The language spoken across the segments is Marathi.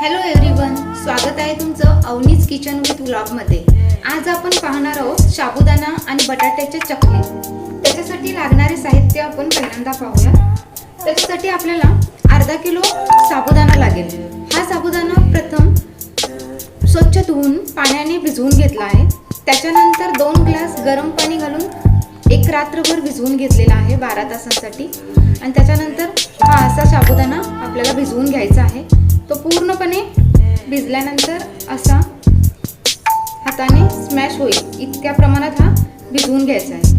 हॅलो एव्हरीवन स्वागत आहे तुमचं अवनीज किचन विथ व्लॉगमध्ये आज आपण पाहणार आहोत साबुदाणा आणि बटाट्याचे चकली त्याच्यासाठी लागणारे साहित्य आपण पहिल्यांदा पाहूया. त्याच्यासाठी आपल्याला अर्धा किलो साबुदाणा लागेल. हा साबुदाणा प्रथम स्वच्छ धुवून पाण्याने भिजवून घेतला आहे. त्याच्यानंतर दोन ग्लास गरम पाणी घालून एक रात्रभर भिजवून घेतलेला आहे बारा तासांसाठी. आणि त्याच्यानंतर हा असा साबुदाणा आपल्याला भिजवून घ्यायचा आहे. तो पूर्णपणे भिजल्यानंतर असा हाताने स्मॅश होईल. इतक्या प्रमाणात हा भिजवून घ्यायचा आहे.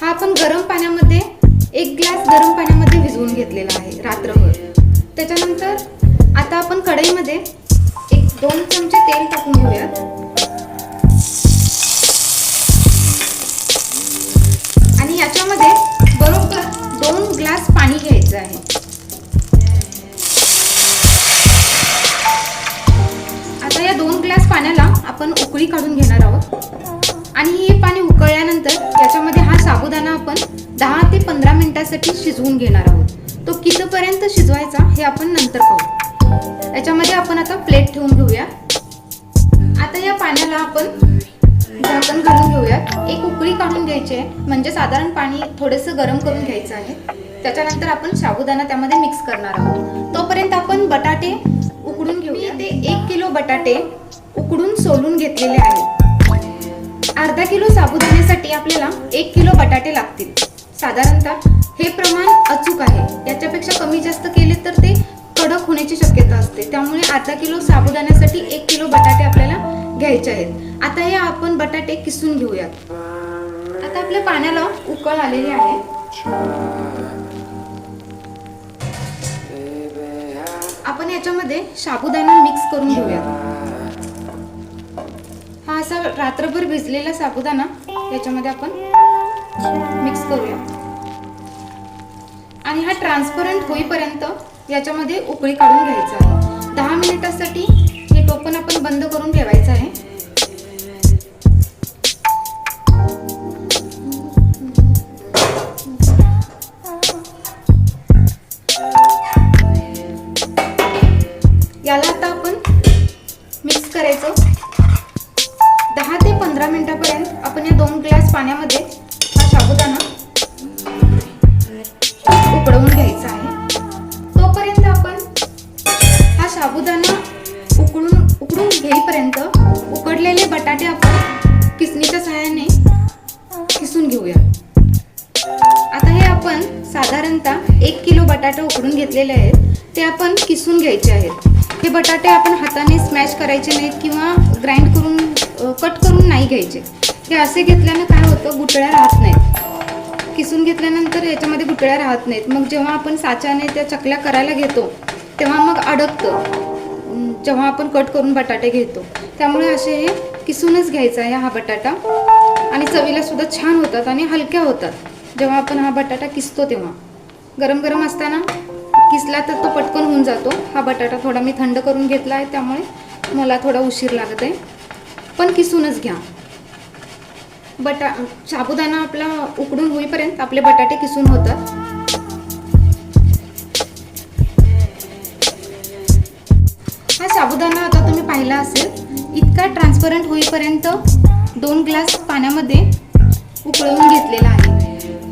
हा आपण गरम पाण्यामध्ये एक ग्लास गरम पाण्यामध्ये भिजवून घेतलेला आहे रात्रभर. त्याच्यानंतर आता आपण कढईमध्ये एक दोन चमचे तेल टाकून घेऊयात. दहा ते पंधरा मिनिटासाठी शिजवून घेणार आहोत. तो कितीपर्यंत शिजवायचा हे आपण नंतर पाहू. याच्यामध्ये आपण आता प्लेट ठेवून घेऊया. आता या पाण्याला आपण झाकण घालून घेऊयात. एक उकळी काढून घ्यायची आहे. म्हणजे साधारण पाणी थोडंसं गरम करून घ्यायचं आहे. त्याच्यानंतर आपण साबुदाणा त्यामध्ये मिक्स करणार आहोत. तोपर्यंत आपण बटाटे उकडून घेऊया. ते एक किलो बटाटे उकडून सोलून घेतलेले आहेत अर्धा किलो साबुदाण्यासाठी आपल्याला एक किलो बटाटे लागतील. साधारणतः हे प्रमाण अचूक आहे. याच्यापेक्षा कमी जास्त केले तर ते कडक होण्याची शक्यता असते. त्यामुळे अर्धा किलो साबुदाण्यासाठी एक किलो बटाटे आपल्याला घ्यायचे आहेत. आता हे आपण बटाटे किसून घेऊयात. आता आपल्या पाण्याला उकळ आलेली आहे. आपण याच्यामध्ये साबुदाणा मिक्स करून घेऊयात. हा असा रात्रभर भिजलेला साबुदाणा याच्यामध्ये आपण मिक्स करूया. आणि हा ट्रान्सपरंट होईपर्यंत याच्यामध्ये उकळी काढून घ्यायचा आहे. दहा मिनिटासाठी हे टोपण आपण बंद करून ठेवायचं आहे. याला आता आपण मिक्स करायचं. दहा ते पंधरा मिनिटापर्यंत आपण या दोन ग्लास पाण्यामध्ये साधारणतः एक किलो बटाटे उकडून घेतलेले आहेत. ते आपण किसून घ्यायचे आहेत. हे बटाटे आपण हाताने स्मॅश करायचे नाहीत किंवा ग्राइंड करून कट करून नाही घ्यायचे. हे असे घेतल्यानं काय होतं? गुटळ्या राहत नाहीत. किसून घेतल्यानंतर याच्यामध्ये गुटळ्या राहत नाहीत. मग जेव्हा आपण साच्याने त्या चकल्या करायला घेतो तेव्हा मग अडकतं. जेव्हा आपण कट करून बटाटे घेतो. त्यामुळे असे हे किसूनच घ्यायचा आहे हा बटाटा. आणि चवीला सुद्धा छान होतात आणि हलक्या होतात. जेव्हा आपण हा बटाटा किसतो तेव्हा. गरम गरम असताना किसला तर तो पटकन होऊन जातो. हा बटाटा थोडा मी थंड करून घेतला आहे त्यामुळे मला थोडा उशीर लागत आहे. पण किसूनच घ्या. बटा साबुदाणा आपला उकडून होईपर्यंत आपले बटाटे किसून होतात. हा साबुदाणा आता तुम्ही पाहिला असेल इतका ट्रान्सपरंट होईपर्यंत दोन ग्लास पाण्यामध्ये उकळवून घेतलेला आहे.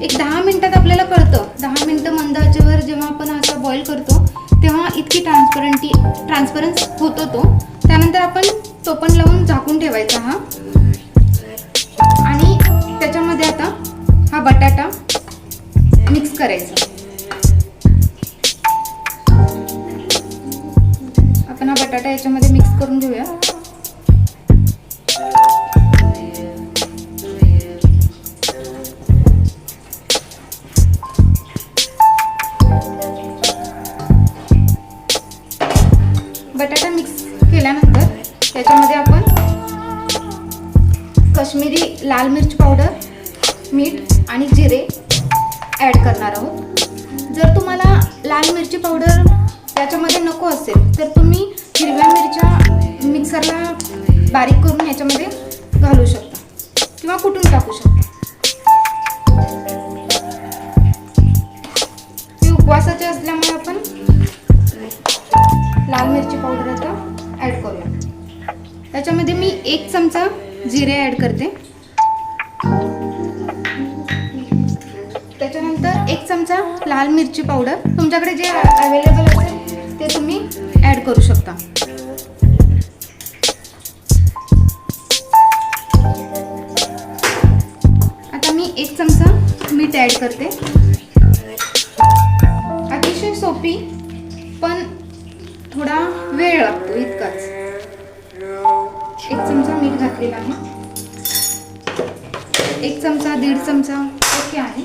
एक दहा मिनटात आपल्याला कळतं. दहा मिनटं मंद आचेवर जेव्हा आपण असा बॉईल करतो तेव्हा इतकी ट्रान्सपरंटी ट्रान्सपरन्स होतो तो. त्यानंतर आपण टोपण लावून झाकून ठेवायचा हा. पावडर मीठ आणि जिरे ॲड करणार आहोत. जर तुम्हाला लाल मिरची पावडर त्याच्यामध्ये नको असेल तर तुम्ही हिरव्या मिरच्या मिक्सरला बारीक करून याच्यामध्ये घालू शकता किंवा कुटून टाकू शकता. ती उपवासाचे असल्यामुळे आपण लाल मिरची पावडर आता ॲड करूया. त्याच्यामध्ये मी एक चमचा जिरे ॲड करते. लाल मिरची पावडर तुमच्याकडे जे अवेलेबल असेल ते तुम्ही ॲड करू शकता. आता मी एक चमचा मीठ ॲड करते. अतिशय सोपी पण थोडा वेळ लागतो इतकाच. एक चमचा मीठ घातलेला आहे. एक चमचा दीड चमचा ओके आहे.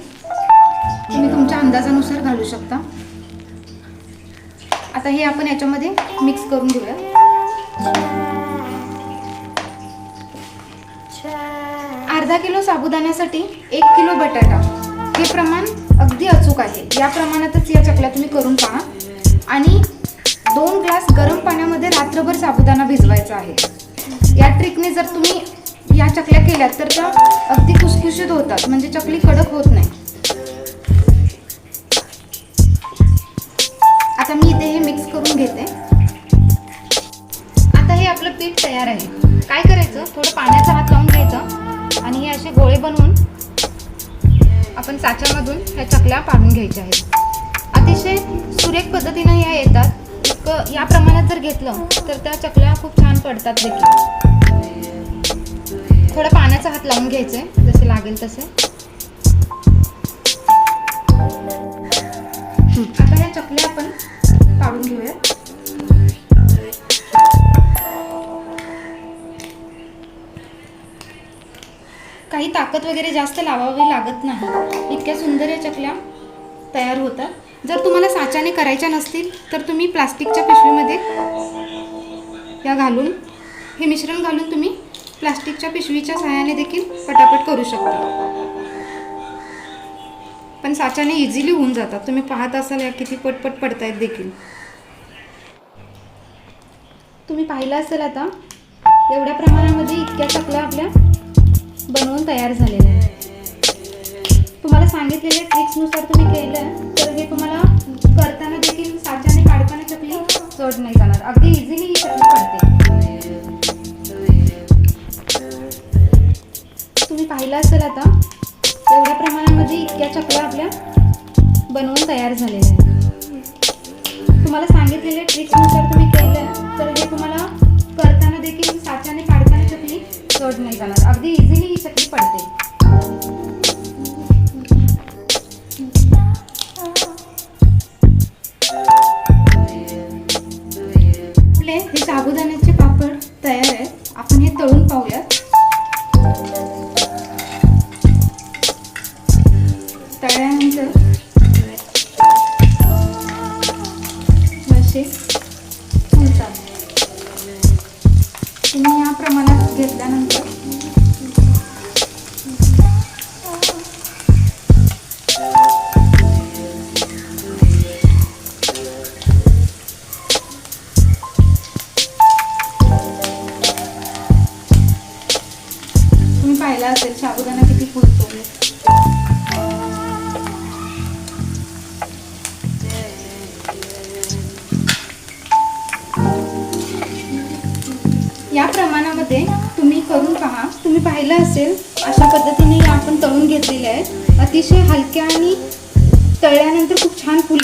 तुम्ही तुमच्या अंदाजानुसार घालू शकता. आता हे आपण याच्यामध्ये मिक्स करून घेऊया. अर्धा किलो साबुदाण्यासाठी एक किलो बटाटा. हे प्रमाण अगदी अचूक आहे. या प्रमाणातच या चकल्या तुम्ही करून पहा. आणि दोन ग्लास गरम पाण्यामध्ये रात्रभर साबुदाणा भिजवायचा आहे. या ट्रिकने जर तुम्ही या चकल्या केल्यात तर त्या अगदी खुसखुशीत होतात. म्हणजे चकली कडक होत नाही. तयार आहे. काय करायचं? थोडं पाण्याचा हात लावून घ्यायचं आणि हे असे गोळे बनवून आपण साच्यामधून ह्या चकल्या पाडून घ्यायच्या आहेत. अतिशय सुरेख पद्धतीनं ह्या येतात. इतकं या प्रमाणात जर घेतलं तर त्या चकल्या खूप छान पडतात देखील. थोडं पाण्याचा हात लावून घ्यायचे जसे लागेल तसे. आता ह्या चकल्या आपण पाडून घेऊया ताकद वगैरे जास्त लावावी लागत नाही. इतक्या सुंदर या चकल्या तयार होतात. जर तुम्हाला साच्याने करायच्या नसतील तर तुम्ही प्लास्टिकच्या पिशवीमध्ये या घालून हे मिश्रण घालून तुम्ही प्लास्टिकच्या पिशवीच्या सहाय्याने देखील पटापट करू शकता. पण साच्याने इझिली होऊन जातात. तुम्ही पाहत असाल या किती पटपट पडतायत देखील. तुम्ही पाहिलं असेल आता एवढ्या प्रमाणामध्ये इतक्या चकल्या आपल्या बनवून तयार झालेलं आहे. तुम्हाला सांगितलेल्या ट्रिक्सनुसार तुम्ही केलं तर हे तुम्हाला करताना देखील साच्याने काढताना चकली चढ नाही जाणार. अगदी इझिली ही चकली पडते. तुम्ही पाहिलं असेल आता एवढ्या प्रमाणामध्ये इतक्या चकल्या आपल्या बनवून तयार झालेल्या आहेत. तुम्हाला सांगितलेल्या ट्रिक्सनुसार तुम्ही केलं तर हे तुम्हाला करताना देखील साच्याने काढताना चकली चढ नाही जाणार. अगदी इझिली तळून पाहूयात. पाहिलं असेल अशा पद्धतीने आपण तळून घेतलेले आहेत. अतिशय हलक्या आणि तळल्यानंतर खूप छान फुल